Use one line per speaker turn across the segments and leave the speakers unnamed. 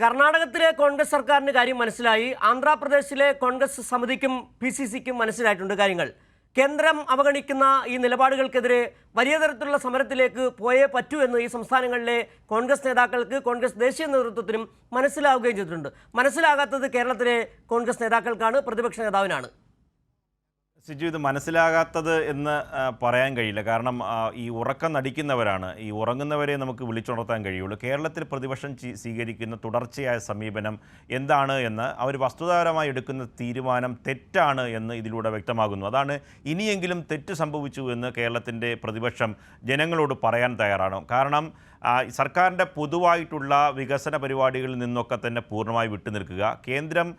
കർണാടകത്തിലെ കോൺഗ്രസ് സർക്കാരിന് കാര്യം മനസ്സിലായി. ആന്ധ്രാപ്രദേശിലെ കോൺഗ്രസ് സമിതിക്കും പി സി സിക്കും മനസ്സിലായിട്ടുണ്ട് കാര്യങ്ങൾ. കേന്ദ്രം അവഗണിക്കുന്ന ഈ നിലപാടുകൾക്കെതിരെ വലിയ തരത്തിലുള്ള സമരത്തിലേക്ക് പോയേ പറ്റൂ എന്ന് ഈ സംസ്ഥാനങ്ങളിലെ കോൺഗ്രസ് നേതാക്കൾക്ക് കോൺഗ്രസ് ദേശീയ നേതൃത്വത്തിനും മനസ്സിലാവുകയും ചെയ്തിട്ടുണ്ട്. മനസ്സിലാകാത്തത് കേരളത്തിലെ കോൺഗ്രസ് നേതാക്കൾക്കാണ് പ്രതിപക്ഷ നേതാവിനാണ്.
സിജു ഇത് മനസ്സിലാകാത്തത് എന്ന് പറയാൻ കഴിയില്ല. കാരണം ഈ ഉറക്കം നടിക്കുന്നവരാണ്. ഈ ഉറങ്ങുന്നവരെ നമുക്ക് വിളിച്ചുണർത്താൻ കഴിയുള്ളൂ. കേരളത്തിൽ പ്രതിപക്ഷം സ്വീകരിക്കുന്ന തുടർച്ചയായ സമീപനം എന്താണ് എന്ന് അവർ വസ്തുതാപരമായി എടുക്കുന്ന തീരുമാനം തെറ്റാണ് എന്ന് ഇതിലൂടെ വ്യക്തമാകുന്നു. അതാണ് ഇനിയെങ്കിലും തെറ്റ് സംഭവിച്ചു എന്ന് കേരളത്തിന്റെ പ്രതിപക്ഷം ജനങ്ങളോട് പറയാൻ തയ്യാറാണ്. കാരണം സർക്കാരിന്റെ പൊതുവായിട്ടുള്ള വികസന പരിപാടികളിൽ നിന്നൊക്കെ തന്നെ പൂർണമായി വിട്ടുനിൽക്കുക. കേന്ദ്രം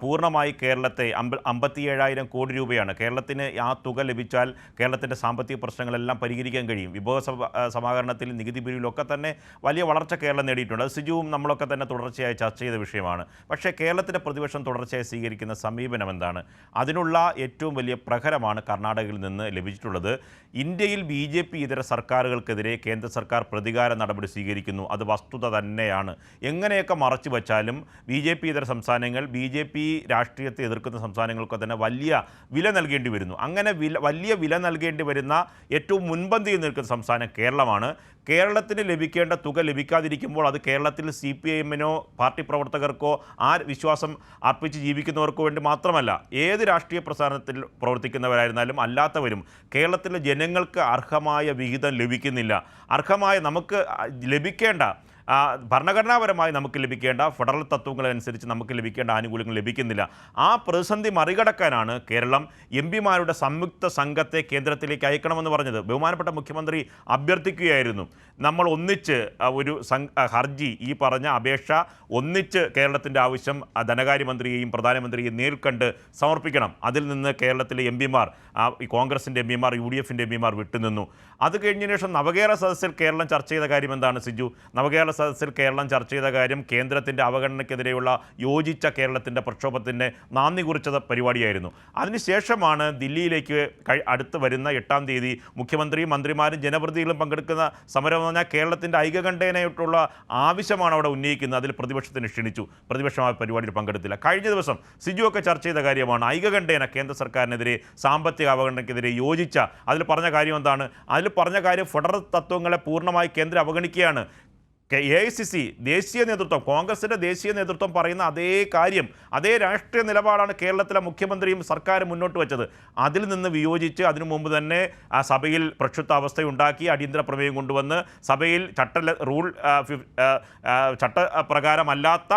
പൂർണമായി കേരളത്തെ അമ്പ അമ്പത്തിയേഴായിരം കോടി രൂപയാണ്. കേരളത്തിന് ആ തുക ലഭിച്ചാൽ കേരളത്തിന്റെ സാമ്പത്തിക പ്രശ്നങ്ങളെല്ലാം പരിഹരിക്കാൻ കഴിയും. വിഭവ സമാഹരണത്തിൽ നികുതി പിരിവിലൊക്കെ തന്നെ വലിയ വളർച്ച കേരളം നേടിയിട്ടുണ്ട്. അത് സിജുവും നമ്മളൊക്കെ തന്നെ തുടർച്ചയായി ചർച്ച ചെയ്ത വിഷയമാണ്. പക്ഷേ കേരളത്തിന്റെ പ്രതിപക്ഷം തുടർച്ചയായി സ്വീകരിക്കുന്ന സമീപനം എന്താണ്? അതിനുള്ള ഏറ്റവും വലിയ പ്രഹരമാണ് കർണാടകയിൽ നിന്ന് ലഭിച്ചിട്ടുള്ളത്. ഇന്ത്യയിൽ ബി ജെ പി ഇതര സർക്കാരുകൾക്കെതിരെ കേന്ദ്ര സർക്കാർ പ്രതികാര നടപടി സ്വീകരിക്കുന്നു. അത് വസ്തുത തന്നെയാണ്. എങ്ങനെയൊക്കെ മറച്ചു വച്ചാലും ബി ജെ പി ഇതര സംസ്ഥാനങ്ങൾ ബി ജെ പി രാഷ്ട്രീയത്തെ എതിർക്കുന്ന സംസ്ഥാനങ്ങൾക്ക് തന്നെ വലിയ വില നൽകേണ്ടി വരുന്നു. അങ്ങനെ വില വലിയ വില നൽകേണ്ടി വരുന്ന ഏറ്റവും മുൻപന്തിയിൽ നിൽക്കുന്ന സംസ്ഥാനം കേരളമാണ്. കേരളത്തിന് ലഭിക്കേണ്ട തുക ലഭിക്കാതിരിക്കുമ്പോൾ അത് കേരളത്തിൽ സി പി ഐ എമ്മിനോ പാർട്ടി പ്രവർത്തകർക്കോ ആ വിശ്വാസം അർപ്പിച്ച് ജീവിക്കുന്നവർക്കോ വേണ്ടി മാത്രമല്ല ഏത് രാഷ്ട്രീയ പ്രസ്ഥാനത്തിൽ പ്രവർത്തിക്കുന്നവരായിരുന്നാലും അല്ലാത്തവരും കേരളത്തിലെ ജനങ്ങൾക്ക് അർഹമായ വിഹിതം ലഭിക്കുന്നില്ല. അർഹമായ നമുക്ക് ലഭിക്കേണ്ട ഭരണഘടനാപരമായി നമുക്ക് ലഭിക്കേണ്ട ഫെഡറൽ തത്വങ്ങളനുസരിച്ച് നമുക്ക് ലഭിക്കേണ്ട ആനുകൂല്യങ്ങൾ ലഭിക്കുന്നില്ല. ആ പ്രതിസന്ധി മറികടക്കാനാണ് കേരളം എം പിമാരുടെ സംയുക്ത സംഘത്തെ കേന്ദ്രത്തിലേക്ക് അയക്കണമെന്ന് പറഞ്ഞത്. ബഹുമാനപ്പെട്ട മുഖ്യമന്ത്രി അഭ്യർത്ഥിക്കുകയായിരുന്നു. നമ്മൾ ഒന്നിച്ച് ഒരു ഹർജി ഈ പറഞ്ഞ അപേക്ഷ ഒന്നിച്ച് കേരളത്തിന്റെ ആവശ്യം ധനകാര്യമന്ത്രിയെയും പ്രധാനമന്ത്രിയെയും നേരിൽ സമർപ്പിക്കണം. അതിൽ നിന്ന് കേരളത്തിലെ എം പിമാർ കോൺഗ്രസിന്റെ എം പിമാർ യു ഡി എഫിന്റെ എം പിമാർ വിട്ടുനിന്നു. അത് കഴിഞ്ഞതിന് ശേഷം നവകേരള സദസ്സിൽ കേരളം ചർച്ച ചെയ്ത കാര്യം എന്താണ് സിജു? നവകേരള സദസ്സിൽ കേരളം ചർച്ച ചെയ്ത കാര്യം കേന്ദ്രത്തിന്റെ അവഗണനയ്ക്കെതിരെയുള്ള യോജിച്ച കേരളത്തിന്റെ പ്രക്ഷോഭത്തിന്റെ നാന്ദി കുറിച്ച പരിപാടിയായിരുന്നു. അതിനുശേഷമാണ് ദില്ലിയിലേക്ക് അടുത്ത് വരുന്ന എട്ടാം തീയതി മുഖ്യമന്ത്രിയും മന്ത്രിമാരും ജനപ്രതിനിധികളും പങ്കെടുക്കുന്ന സമരം എന്ന് പറഞ്ഞാൽ കേരളത്തിന്റെ ഐക്യകണ്ഠേനയായിട്ടുള്ള ആവശ്യമാണ് അവിടെ ഉന്നയിക്കുന്നത്. അതിൽ പ്രതിപക്ഷത്തിന് ക്ഷണിച്ചു. പ്രതിപക്ഷം ആ പരിപാടിയിൽ പങ്കെടുത്തില്ല. കഴിഞ്ഞ ദിവസം സിജു ഒക്കെ ചർച്ച ചെയ്ത കാര്യമാണ്. ഐക്യകണ്ഠേന കേന്ദ്ര സർക്കാരിനെതിരെ സാമ്പത്തിക അവഗണനയ്ക്കെതിരെ യോജിച്ച അതിൽ പറഞ്ഞ കാര്യം എന്താണ്? അതിൽ പറഞ്ഞ കാര്യം ഫെഡറൽ തത്വങ്ങളെ പൂർണമായി കേന്ദ്രം അവഗണിക്കുകയാണ്. എ ഐ സി സി ദേശീയ നേതൃത്വം കോൺഗ്രസിന്റെ ദേശീയ നേതൃത്വം പറയുന്ന അതേ കാര്യം അതേ രാഷ്ട്രീയ നിലപാടാണ് കേരളത്തിലെ മുഖ്യമന്ത്രിയും സർക്കാരും മുന്നോട്ട് വെച്ചത്. അതിൽ നിന്ന് വിയോജിച്ച് അതിനു മുമ്പ് തന്നെ ആ സഭയിൽ പ്രക്ഷുബ്ധാവസ്ഥയുണ്ടാക്കി അടിയന്തര പ്രമേയം കൊണ്ടുവന്ന് സഭയിൽ ചട്ട റൂൾ ചട്ടപ്രകാരമല്ലാത്ത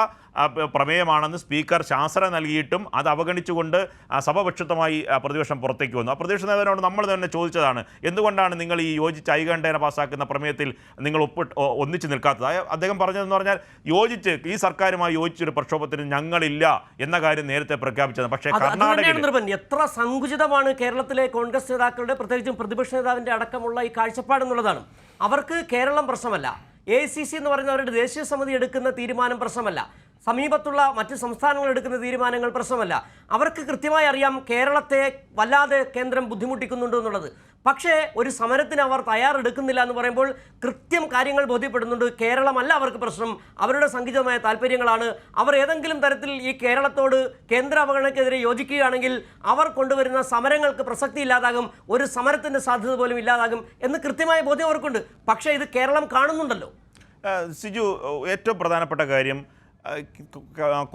പ്രമേയമാണെന്ന് സ്പീക്കർ ശാസന നൽകിയിട്ടും അത് അവഗണിച്ചുകൊണ്ട് ആ, സഭ പക്ഷിതമായി പ്രതിപക്ഷം പുറത്തേക്ക് വന്നു. ആ പ്രതിപക്ഷ നേതാവിനോട് നമ്മൾ തന്നെ ചോദിച്ചതാണ് എന്തുകൊണ്ടാണ് നിങ്ങൾ ഈ യോജിച്ച് ഐകണ്ഠേന പാസ്സാക്കുന്ന പ്രമേയത്തിൽ നിങ്ങൾ ഒപ്പിട്ട് ഒന്നിച്ച് നിൽക്കാത്തത്? അദ്ദേഹം പറഞ്ഞതെന്ന് പറഞ്ഞാൽ യോജിച്ച് ഈ സർക്കാരുമായി യോജിച്ചൊരു പ്രക്ഷോഭത്തിന് ഞങ്ങളില്ല എന്ന കാര്യം നേരത്തെ പ്രഖ്യാപിച്ചത് പക്ഷേ
എത്ര സങ്കുചിതമാണ് കേരളത്തിലെ കോൺഗ്രസ് നേതാക്കളുടെ പ്രത്യേകിച്ചും പ്രതിപക്ഷ നേതാവിന്റെ അടക്കമുള്ള ഈ കാഴ്ചപ്പാടെന്നുള്ളതാണ് അവർക്ക് കേരളം പ്രശ്നമല്ല. എ സി സി എന്ന് പറയുന്ന അവരുടെ ദേശീയ സമിതി എടുക്കുന്ന തീരുമാനം പ്രശ്നമല്ല. സമീപത്തുള്ള മറ്റ് സംസ്ഥാനങ്ങൾ എടുക്കുന്ന തീരുമാനങ്ങൾ പ്രശ്നമല്ല. അവർക്ക് കൃത്യമായി അറിയാം കേരളത്തെ വല്ലാതെ കേന്ദ്രം ബുദ്ധിമുട്ടിക്കുന്നുണ്ട് എന്നുള്ളത്. പക്ഷേ ഒരു സമരത്തിന് അവർ തയ്യാറെടുക്കുന്നില്ല എന്ന് പറയുമ്പോൾ കൃത്യം കാര്യങ്ങൾ ബോധ്യപ്പെടുന്നുണ്ട്. കേരളമല്ല അവർക്ക് പ്രശ്നം. അവരുടെ സംഗീതമായ താല്പര്യങ്ങളാണ് അവർ ഏതെങ്കിലും തരത്തിൽ ഈ കേരളത്തോട് കേന്ദ്ര അവഗണനയ്ക്കെതിരെ യോജിക്കുകയാണെങ്കിൽ അവർ കൊണ്ടുവരുന്ന സമരങ്ങൾക്ക് പ്രസക്തി ഇല്ലാതാകും. ഒരു സമരത്തിന്റെ സാധ്യത പോലും ഇല്ലാതാകും എന്ന് കൃത്യമായ ബോധ്യം അവർക്കുണ്ട്. പക്ഷേ ഇത് കേരളം കാണുന്നുണ്ടല്ലോ.
സിജു ഏറ്റവും പ്രധാനപ്പെട്ട കാര്യം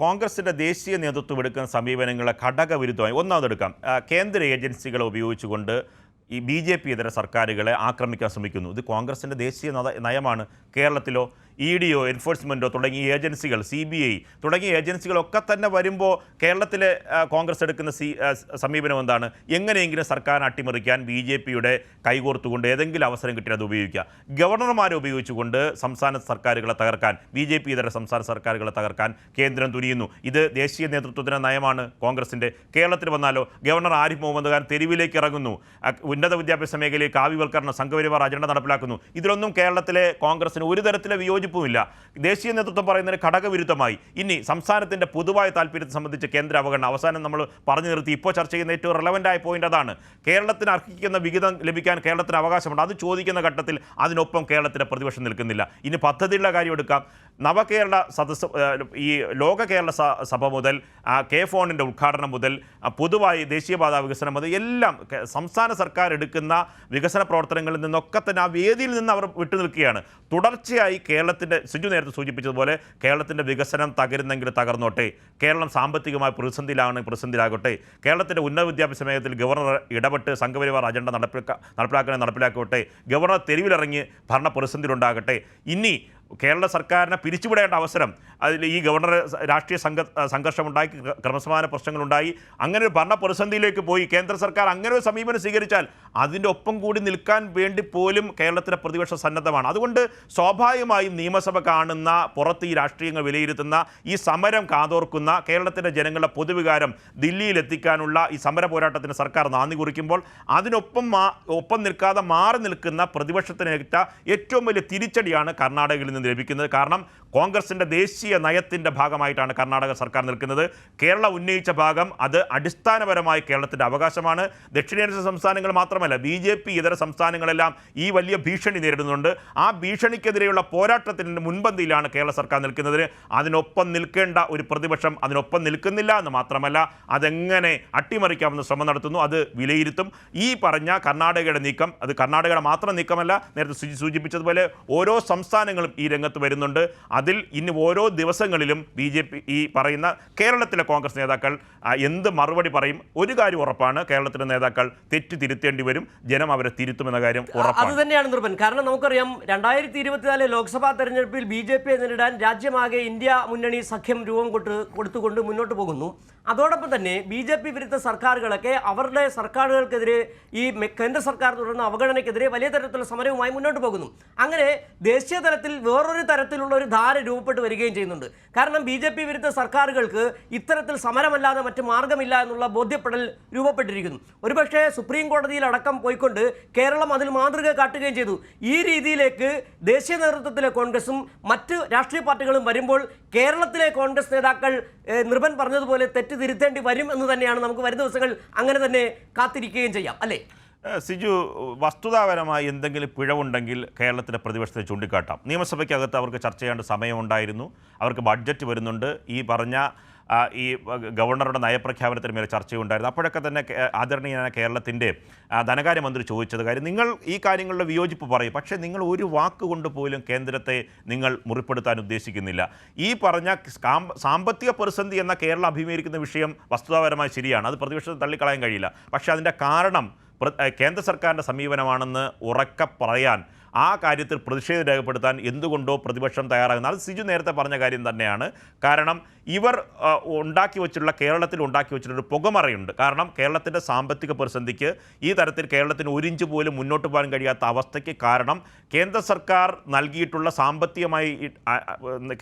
കോൺഗ്രസിന്റെ ദേശീയ നേതൃത്വം എടുക്കുന്ന സമീപനങ്ങളെ ഘടകവിരുദ്ധമായി ഒന്നാമതെടുക്കാം കേന്ദ്ര ഏജൻസികളെ ഉപയോഗിച്ചുകൊണ്ട് ഈ ബി ജെ പി ഇതര സർക്കാരുകളെ ആക്രമിക്കാൻ ശ്രമിക്കുന്നു. ഇത് കോൺഗ്രസിന്റെ ദേശീയ നയമാണ്. കേരളത്തിലോ ഇ ഡിയോ എൻഫോഴ്സ്മെന്റോ തുടങ്ങിയ ഏജൻസികൾ സി ബി ഐ തുടങ്ങിയ ഏജൻസികളൊക്കെ തന്നെ വരുമ്പോൾ കേരളത്തിലെ കോൺഗ്രസ് എടുക്കുന്ന സി സമീപനം എന്താണ്? എങ്ങനെയെങ്കിലും സർക്കാരിനെ അട്ടിമറിക്കാൻ ബി ജെ പിയുടെ കൈകോർത്തുകൊണ്ട് ഏതെങ്കിലും അവസരം കിട്ടിയാൽ അത് ഉപയോഗിക്കുക ഗവർണർമാരെ ഉപയോഗിച്ചുകൊണ്ട് സംസ്ഥാന സർക്കാരുകളെ തകർക്കാൻ ബി ജെ പി ഇതര സംസ്ഥാന സർക്കാരുകളെ തകർക്കാൻ കേന്ദ്രം തുനിയുന്നു. ഇത് ദേശീയ നേതൃത്വത്തിന്റെ നയമാണ്. കോൺഗ്രസിന്റെ കേരളത്തിൽ വന്നാലോ ഗവർണർ ആരിഫ് മുഹമ്മദ് ഖാൻ തെരുവിലേക്ക് ഇറങ്ങുന്നു. ഉന്നത വിദ്യാഭ്യാസ മേഖലയിൽ കാവ്യവൽക്കരണ സംഘപരിവാർ അജണ്ട നടപ്പിലാക്കുന്നു. ഇതിലൊന്നും കേരളത്തിലെ കോൺഗ്രസിന് ഒരു തരത്തിലെ വിയോജിപ്പ് വിയോജിപ്പുമില്ല ദേശീയ നേതൃത്വം പറയുന്നതിന് ഘടകവിരുദ്ധമായി. ഇനി സംസ്ഥാനത്തിന്റെ പൊതുവായ താല്പര്യത്തെ സംബന്ധിച്ച് കേന്ദ്ര അവഗണന അവസാനം നമ്മൾ പറഞ്ഞു നിർത്തി. ഇപ്പോൾ ചർച്ച ചെയ്യുന്ന ഏറ്റവും റെലവന്റ് ആയ പോയിന്റ് അതാണ്. കേരളത്തിന് അർഹിക്കുന്ന വിഹിതം ലഭിക്കാൻ കേരളത്തിന് അവകാശമുണ്ട്. അത് ചോദിക്കുന്ന ഘട്ടത്തിൽ അതിനൊപ്പം കേരളത്തിന്റെ പ്രതിപക്ഷം നിൽക്കുന്നില്ല. ഇനി പദ്ധതിയുള്ള കാര്യം എടുക്കാം. നവകേരള സദസ് ഈ ലോക കേരള സഭ മുതൽ കെ ഫോണിന്റെ ഉദ്ഘാടനം മുതൽ പൊതുവായി ദേശീയപാത വികസനം മുതൽ എല്ലാം സംസ്ഥാന സർക്കാർ എടുക്കുന്ന വികസന പ്രവർത്തനങ്ങളിൽ നിന്നൊക്കെ തന്നെ ആ വേദിയിൽ നിന്ന് അവർ വിട്ടുനിൽക്കുകയാണ്. തുടർച്ചയായി കേരളത്തിന്റെ സിജു നേരത്തെ സൂചിപ്പിച്ചതുപോലെ കേരളത്തിന്റെ വികസനം തകരുന്നെങ്കിൽ തകർന്നോട്ടെ. കേരളം സാമ്പത്തികമായ പ്രതിസന്ധിയിലാണ് പ്രതിസന്ധിയിലാകട്ടെ. കേരളത്തിന്റെ ഉന്നത വിദ്യാഭ്യാസ മേഖലയിൽ ഗവർണർ ഇടപെട്ട് സംഘപരിവാർ അജണ്ട നടപ്പിലാക്ക നടപ്പിലാക്കണേ നടപ്പിലാക്കട്ടെ. ഗവർണർ തെരുവിലിറങ്ങി ഭരണ പ്രതിസന്ധിയിലുണ്ടാകട്ടെ. ഇനി കേരള സർക്കാരിനെ പിരിച്ചുവിടേണ്ട അവസരം അതിൽ ഈ ഗവർണർ രാഷ്ട്രീയ സംഘ സംഘർഷമുണ്ടായി ക്രമസമാന പ്രശ്നങ്ങളുണ്ടായി. അങ്ങനെ ഒരു ഭരണ പ്രതിസന്ധിയിലേക്ക് പോയി കേന്ദ്ര സർക്കാർ അങ്ങനെ ഒരു സമീപനം സ്വീകരിച്ചാൽ അതിന്റെ ഒപ്പം കൂടി നിൽക്കാൻ വേണ്ടി പോലും കേരളത്തിലെ പ്രതിപക്ഷ സന്നദ്ധമാണ്. അതുകൊണ്ട് സ്വാഭാവികമായും നിയമസഭ കാണുന്ന പുറത്ത് ഈ രാഷ്ട്രീയങ്ങൾ വിലയിരുത്തുന്ന ഈ സമരം കാതോർക്കുന്ന കേരളത്തിലെ ജനങ്ങളുടെ പൊതുവികാരം ദില്ലിയിലെത്തിക്കാനുള്ള ഈ സമര പോരാട്ടത്തിന് സർക്കാർ നാന്ദി കുറിക്കുമ്പോൾ അതിനൊപ്പം ഒപ്പം നിൽക്കാതെ മാറി നിൽക്കുന്ന പ്രതിപക്ഷത്തിനേറ്റ ഏറ്റവും വലിയ തിരിച്ചടിയാണ് കർണാടകയിൽ നിന്ന് ലഭിക്കുന്നത്. കാരണം കോൺഗ്രസിന്റെ ദേശീയ നയത്തിന്റെ ഭാഗമായിട്ടാണ് കർണാടക സർക്കാർ നിൽക്കുന്നത്. കേരള ഉന്നയിച്ച ഭാഗം അത് അടിസ്ഥാനപരമായി കേരളത്തിന്റെ അവകാശമാണ്. ദക്ഷിണേന്ത്യൻ സംസ്ഥാനങ്ങൾ മാത്രമല്ല ബി ജെ പി ഇതര സംസ്ഥാനങ്ങളെല്ലാം ഈ വലിയ ഭീഷണി നേരിടുന്നുണ്ട്. ആ ഭീഷണിക്കെതിരെയുള്ള പോരാട്ടത്തിന്റെ മുൻപന്തിയിലാണ് കേരള സർക്കാർ നിൽക്കുന്നത്. അതിനൊപ്പം നിൽക്കേണ്ട ഒരു പ്രതിപക്ഷം അതിനൊപ്പം നിൽക്കുന്നില്ല എന്ന് മാത്രമല്ല അതെങ്ങനെ അട്ടിമറിക്കാമെന്ന് ശ്രമം നടത്തുന്നു അത് വിലയിരുത്തും. ഈ പറഞ്ഞ കർണാടകയുടെ നീക്കം അത് കർണാടകയുടെ മാത്രം നീക്കമല്ല നേരത്തെ സൂചിപ്പിച്ചതുപോലെ ഓരോ സംസ്ഥാനങ്ങളും ഈ രംഗത്ത് വരുന്നുണ്ട്. അതിൽ ഇനി ഓരോ ദിവസങ്ങളിലും ബി ജെ പി ഈ പറയുന്ന കേരളത്തിലെ കോൺഗ്രസ് നേതാക്കൾ എന്ത് മറുപടി പറയും? ഒരു കാര്യം ഉറപ്പാണ് കേരളത്തിലെ നേതാക്കൾ തെറ്റ് തിരുത്തേണ്ടി വരും ജനം അവരെ തിരുത്തുമെന്ന കാര്യം ഉറപ്പാണ് അത്
തന്നെയാണ് നിർബൻ കാരണം നമുക്കറിയാം രണ്ടായിരത്തി ഇരുപത്തിനാല് ലോക്സഭാ തെരഞ്ഞെടുപ്പിൽ ബി ജെ പിയെ നേരിടാൻ രാജ്യമാകെ ഇന്ത്യ മുന്നണി സഖ്യം രൂപം കൊട്ട് കൊടുത്തുകൊണ്ട് മുന്നോട്ട് പോകുന്നു. അതോടൊപ്പം തന്നെ ബി ജെ പി വിരുദ്ധ സർക്കാരുകളൊക്കെ അവരുടെ സർക്കാരുകൾക്കെതിരെ ഈ കേന്ദ്ര സർക്കാർ തുടർന്ന അവഗണനയ്ക്കെതിരെ വലിയ തരത്തിലുള്ള സമരവുമായി മുന്നോട്ട് പോകുന്നു. അങ്ങനെ ദേശീയ തലത്തിൽ വേറൊരു തരത്തിലുള്ള ഒരു ധാര രൂപപ്പെട്ട് വരികയും ചെയ്യുന്നുണ്ട്. കാരണം ബി ജെ പി വിരുദ്ധ സർക്കാരുകൾക്ക് ഇത്തരത്തിൽ സമരമല്ലാതെ മറ്റ് മാർഗമില്ല എന്നുള്ള ബോധ്യപ്പെടൽ രൂപപ്പെട്ടിരിക്കുന്നു. ഒരുപക്ഷെ സുപ്രീം കോടതിയിൽ അടക്കം പോയിക്കൊണ്ട് കേരളം അതിൽ മാതൃക കാട്ടുകയും ചെയ്തു. ഈ രീതിയിലേക്ക് ദേശീയ നേതൃത്വത്തിലെ കോൺഗ്രസും മറ്റ് രാഷ്ട്രീയ പാർട്ടികളും വരുമ്പോൾ കേരളത്തിലെ കോൺഗ്രസ് നേതാക്കൾ ഏഹ്, നിർഭൻ പറഞ്ഞതുപോലെ തെറ്റ് തിരുത്തേണ്ടി വരും എന്ന് തന്നെയാണ് നമുക്ക് വരും ദിവസങ്ങൾ അങ്ങനെ തന്നെ കാത്തിരിക്കുകയും ചെയ്യാം അല്ലേ?
സിജു വസ്തുതാപരമായി എന്തെങ്കിലും പിഴവുണ്ടെങ്കിൽ കേരളത്തിലെ പ്രതിപക്ഷത്തെ ചൂണ്ടിക്കാട്ടാം. നിയമസഭയ്ക്കകത്ത് അവർക്ക് ചർച്ച ചെയ്യേണ്ട സമയമുണ്ടായിരുന്നു. അവർക്ക് ബഡ്ജറ്റ് വരുന്നുണ്ട്. ഈ പറഞ്ഞ ഈ ഗവർണറുടെ നയപ്രഖ്യാപനത്തിന് മേലെ ചർച്ചയുണ്ടായിരുന്നു. അപ്പോഴൊക്കെ തന്നെ ആദരണീയനായ കേരളത്തിന്റെ ധനകാര്യമന്ത്രി ചോദിച്ചത് കാര്യം നിങ്ങൾ ഈ കാര്യങ്ങളുടെ വിയോജിപ്പ് പറയും. പക്ഷേ നിങ്ങൾ ഒരു വാക്കുകൊണ്ട് പോലും കേന്ദ്രത്തെ നിങ്ങൾ മുറിപ്പെടുത്താൻ ഉദ്ദേശിക്കുന്നില്ല. ഈ പറഞ്ഞ സാമ്പത്തിക പ്രതിസന്ധി എന്ന കേരളം അഭിമുഖീകരിക്കുന്ന വിഷയം വസ്തുതാപരമായി ശരിയാണ്. അത് പ്രതിപക്ഷത്തെ തള്ളിക്കളയാൻ കഴിയില്ല. പക്ഷേ അതിന്റെ കാരണം കേന്ദ്ര സർക്കാരിന്റെ സമീപനമാണെന്ന് ഉറക്കെ പറയാൻ ആ കാര്യത്തിൽ പ്രതിഷേധം രേഖപ്പെടുത്താൻ എന്തുകൊണ്ടോ പ്രതിപക്ഷം തയ്യാറാകുന്നത്. അത് സിജു നേരത്തെ പറഞ്ഞ കാര്യം തന്നെയാണ്. കാരണം ഇവർ ഉണ്ടാക്കി വെച്ചിട്ടുള്ള കേരളത്തിൽ ഉണ്ടാക്കി വെച്ചിട്ടുള്ള ഒരു പുകമറയുണ്ട്. കാരണം കേരളത്തിന്റെ സാമ്പത്തിക പ്രതിസന്ധിക്ക് ഈ തരത്തിൽ കേരളത്തിന് ഒരു ഇഞ്ച് പോലും മുന്നോട്ട് പോകാൻ കഴിയാത്ത അവസ്ഥയ്ക്ക് കാരണം കേന്ദ്ര സർക്കാർ നൽകിയിട്ടുള്ള സാമ്പത്തികമായി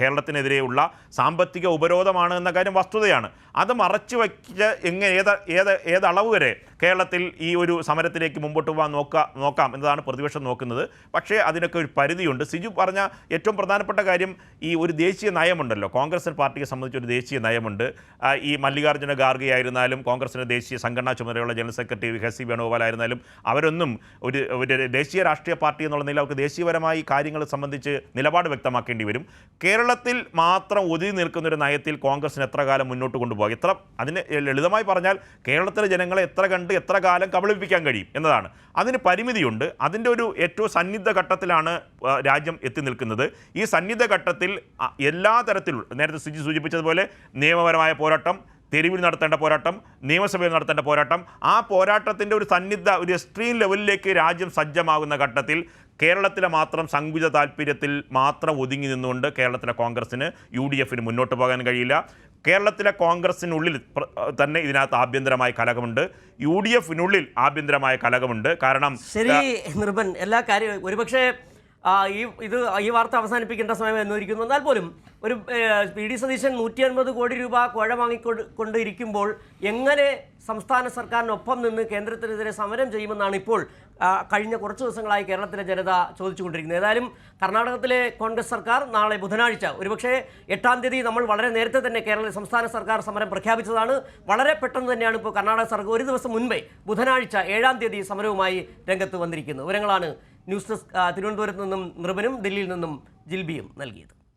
കേരളത്തിനെതിരെയുള്ള സാമ്പത്തിക ഉപരോധമാണ് എന്ന കാര്യം വസ്തുതയാണ്. അത് മറച്ചു വയ്ക്കുക എങ്ങനെ ഏത് ഏത് ഏതളവ് വരെ കേരളത്തിൽ ഈ ഒരു സമരത്തിലേക്ക് മുമ്പോട്ട് പോകാൻ നോക്കാം നോക്കാം എന്നതാണ് പ്രതിപക്ഷം നോക്കുന്നത്. പക്ഷേ അതിനൊക്കെ ഒരു പരിധിയുണ്ട്. സിജു പറഞ്ഞ ഏറ്റവും പ്രധാനപ്പെട്ട കാര്യം ഈ ഒരു ദേശീയ നയമുണ്ടല്ലോ. കോൺഗ്രസ് പാർട്ടിയെ സംബന്ധിച്ച് ഒരു ദേശീയ നയമുണ്ട്. ഈ മല്ലികാർജുന ഖാർഗെ ആയിരുന്നാലും കോൺഗ്രസിന്റെ ദേശീയ സംഘടനാ ചുമതലയുള്ള general secretary S C Venugopal ആയിരുന്നാലും അവരൊന്നും ഒരു ഒരു ദേശീയ രാഷ്ട്രീയ പാർട്ടി എന്നുള്ള നിലയിൽ അവർക്ക് ദേശീയപരമായി കാര്യങ്ങൾ സംബന്ധിച്ച് നിലപാട് വ്യക്തമാക്കേണ്ടി വരും. കേരളത്തിൽ മാത്രം ഒതുങ്ങി നിൽക്കുന്ന ഒരു നയത്തിൽ കോൺഗ്രസിന് എത്ര കാലം മുന്നോട്ട് കൊണ്ടുപോകാം? എത്ര അതിന് ലളിതമായി പറഞ്ഞാൽ കേരളത്തിലെ ജനങ്ങളെ എത്ര കണ്ട് എത്ര കാലം കബളിപ്പിക്കാൻ കഴിയും എന്നതാണ്. അതിന് പരിമിതിയുണ്ട്. അതിന്റെ ഒരു ഏറ്റവും സന്നിധ ഘട്ടത്തിലാണ് രാജ്യം എത്തി നിൽക്കുന്നത്. ഈ സന്നിധ ഘട്ടത്തിൽ എല്ലാ തരത്തിലുള്ള നേരത്തെ സുജി സൂചിപ്പിച്ചതുപോലെ നിയമപരമായ പോരാട്ടം തെരുവിൽ നടത്തേണ്ട പോരാട്ടം നിയമസഭയിൽ നടത്തേണ്ട പോരാട്ടം ആ പോരാട്ടത്തിന്റെ ഒരു സന്നിധ ഒരു എക്സ്ട്രീം ലെവലിലേക്ക് രാജ്യം സജ്ജമാകുന്ന ഘട്ടത്തിൽ കേരളത്തിലെ മാത്രം സങ്കുചിത താല്പര്യത്തിൽ മാത്രം ഒതുങ്ങി നിന്നുകൊണ്ട് കേരളത്തിലെ കോൺഗ്രസ്സിന് യു ഡി എഫിന് മുന്നോട്ട് പോകാൻ കഴിയില്ല. കേരളത്തിലെ കോൺഗ്രസിനുള്ളിൽ തന്നെ ഇതിനകത്ത് ആഭ്യന്തരമായ കലകമുണ്ട്. U D എഫിനുള്ളിൽ ആഭ്യന്തരമായ കലകമുണ്ട്. കാരണം
ശരി നിർബൻ എല്ലാ കാര്യവും ഒരുപക്ഷെ ഈ ഇത് ഈ വാർത്ത അവസാനിപ്പിക്കേണ്ട സമയം എന്നിരിക്കുന്നു. എന്നാൽ പോലും ഒരു പി. ഡി. സതീശൻ നൂറ്റി അൻപത് കോടി രൂപ കുഴ വാങ്ങിക്കൊണ്ടിരിക്കുമ്പോൾ എങ്ങനെ സംസ്ഥാന സർക്കാരിനൊപ്പം നിന്ന് കേന്ദ്രത്തിനെതിരെ സമരം ചെയ്യുമെന്നാണ് ഇപ്പോൾ കഴിഞ്ഞ കുറച്ച് ദിവസങ്ങളായി കേരളത്തിലെ ജനത ചോദിച്ചുകൊണ്ടിരിക്കുന്നത് ഏതായാലും കർണാടകത്തിലെ കോൺഗ്രസ് സർക്കാർ നാളെ ബുധനാഴ്ച ഒരുപക്ഷെ എട്ടാം തീയതി നമ്മൾ വളരെ നേരത്തെ തന്നെ കേരള സംസ്ഥാന സർക്കാർ സമരം പ്രഖ്യാപിച്ചതാണ്. വളരെ പെട്ടെന്ന് തന്നെയാണ് ഇപ്പോൾ കർണാടക സർക്കാർ ഒരു ദിവസം മുൻപേ ബുധനാഴ്ച ഏഴാം തീയതി സമരവുമായി രംഗത്ത് വന്നിരിക്കുന്നത് വിവരങ്ങളാണ് ന്യൂസ് ഡെസ്ക് തിരുവനന്തപുരത്ത് നിന്നും നൃപനും ദില്ലിയിൽ നിന്നും ജിൽബിയും നൽകിയത്.